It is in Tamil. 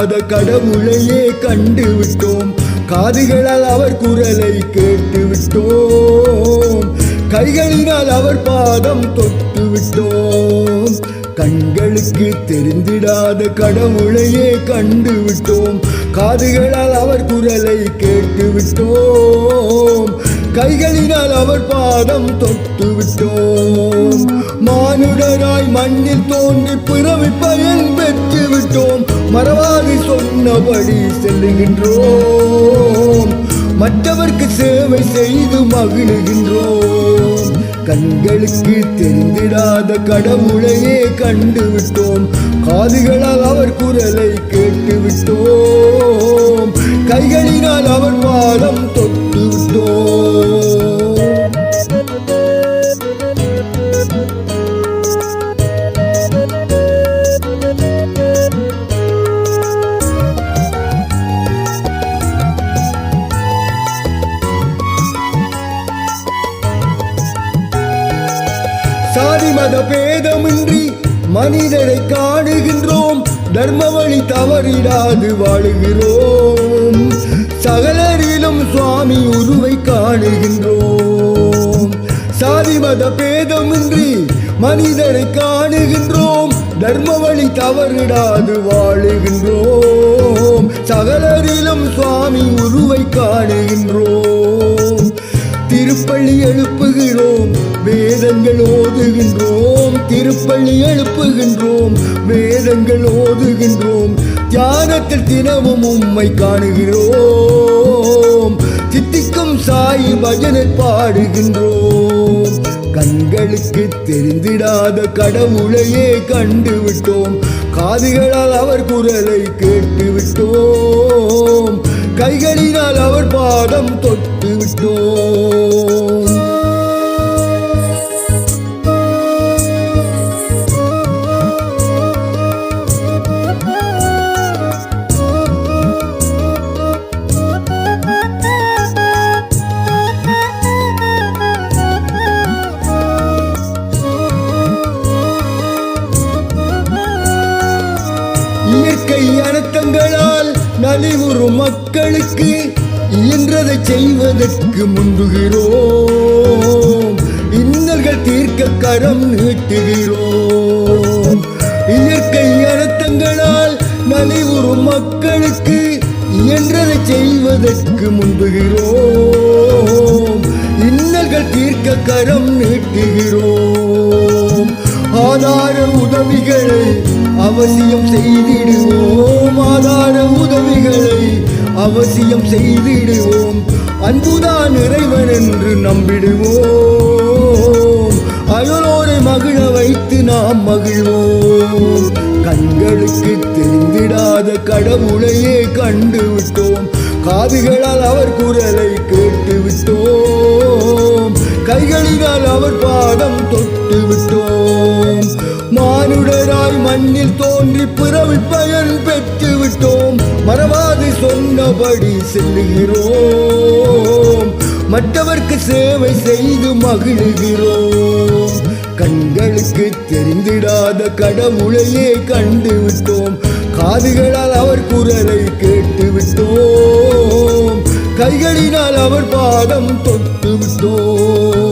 கடவுளையே கண்டு விட்டோம் காதுகளால் அவர் குரலை கேட்டு விட்டோம் கைகளினால் அவர் பாதம் தொட்டு விட்டோம் கண்களுக்கு தெரிந்திடாத கடவுளையே கண்டு விட்டோம் காதுகளால் அவர் குரலை கேட்டு விட்டோம் கைகளினால் அவர் பாதம் தொட்டு விட்டோம் மானுடராய் மண்ணில் தோன்றி பிறவி பயன் பெற்று விட்டோம் மறவாது சொன்னபடி செல்லுகின்றோம். மற்றவர்க்கு சேவை செய்து மகிழுகின்றோம். கண்களுக்கு தெரிந்திடாத கடவுளையே கண்டுவிட்டோம். காதுகளால் அவர் குரலை கேட்டுவிட்டோம். கைகளினால் அவர் பாதம் தொட்டுவிட்டோம். சாதி மத பேதமின்றி மனிதரை காணுகின்றோம். தர்ம வழி தவறிடாது வாழுகிறோம். சகலரிலும் சுவாமி உருவை காணுகின்றோம். சாதி மத பேதமின்றி மனிதரை காணுகின்றோம். தர்ம வழி தவறிடாது வாழுகின்றோம். சகலரிலும் சுவாமி உருவை காணுகின்றோம். திருப்பள்ளி எழுப்புகிறோம் வேதங்கள் ஓதுகின்றோம் திருப்பள்ளி எழுப்புகின்றோம் வேதங்கள் ஓதுகின்றோம் தியானத்தில் தினமும் உம்மை காணுகிறோம். சித்திக்கும் சாய் பஜனை பாடுகின்றோம். கண்களுக்கு தெரிந்திடாத கடவுளையே கண்டுவிட்டோம். காதுகளால் அவர் குரலை கேட்டுவிட்டோம். கைகளினால் அவர் பாதம் தொட்டு விட்டோம் இயற்கை அனர்த்தங்களால் நலிவுறும் மக்களுக்கு இயன்றதை செய்வதற்கு முந்துகிறோம். இன்னல்கள் தீர்க்க கரம் நீட்டுகிறோம். இயற்கை அனர்த்தங்களால் நலிவுறும் மக்களுக்கு இயன்றதை செய்வதற்கு முந்துகிறோம். இன்னல்கள் தீர்க்க கரம் நீட்டுகிறோம். ஆதார உதவிகளை அவசியம் செய்திடுவோம். ஆதார உதவிகளை அவசியம் செய்திடுவோம். அன்புதான் இறைவன் என்று நம்பிடுவோம். அயலோரை மகிழ வைத்து நாம் மகிழ்வோம். கண்களுக்கு தெரிந்திடாத கடவுளையே கண்டு விட்டோம். காதுகளால் அவர் குரலை கேட்டு விட்டோம். கைகளினால் அவர் பாடம் தொட்டு விட்டோம். மண்ணில் தோன்றி பிறவி பயன் பெற்று விட்டோம். மறவாது சொன்னபடி செல்லுகிறோம். மற்றவர்க்கு சேவை செய்து மகிழ்கிறோம். கண்களுக்கு தெரிந்திடாத கடவுளையே கண்டு விட்டோம். காதுகளால் அவர் குரலை கேட்டு விட்டோம். கைகளினால் அவர் பாதம் தொட்டு விட்டோம்.